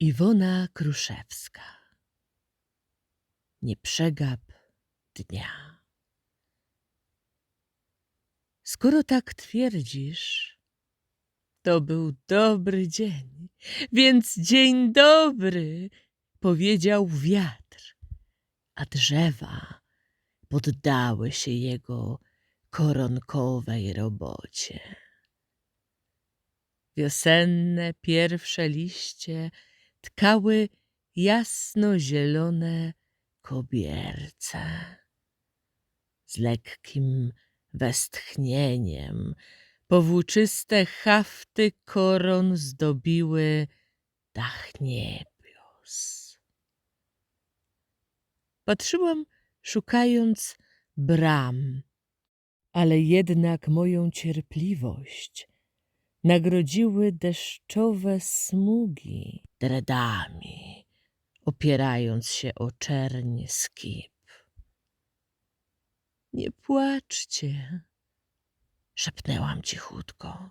Iwona Kruszewska Nie przegap dnia Skoro tak twierdzisz, to był dobry dzień, więc dzień dobry, powiedział wiatr, a drzewa poddały się jego koronkowej robocie. Wiosenne pierwsze liście tkały jasno-zielone kobierce. Z lekkim westchnieniem powłóczyste hafty koron zdobiły dach niebios. Patrzyłam, szukając bram, ale jednak moją cierpliwość nagrodziły deszczowe smugi dredami, opierając się o czerń skip. Nie płaczcie, szepnęłam cichutko.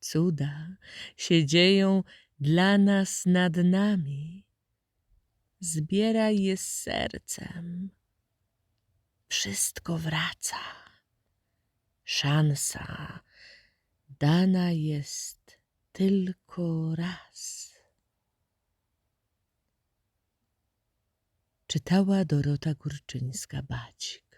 Cuda się dzieją dla nas nad nami. Zbieraj je z sercem. Wszystko wraca. Szansa dana jest tylko raz. Czytała Dorota Górczyńska-Bacik.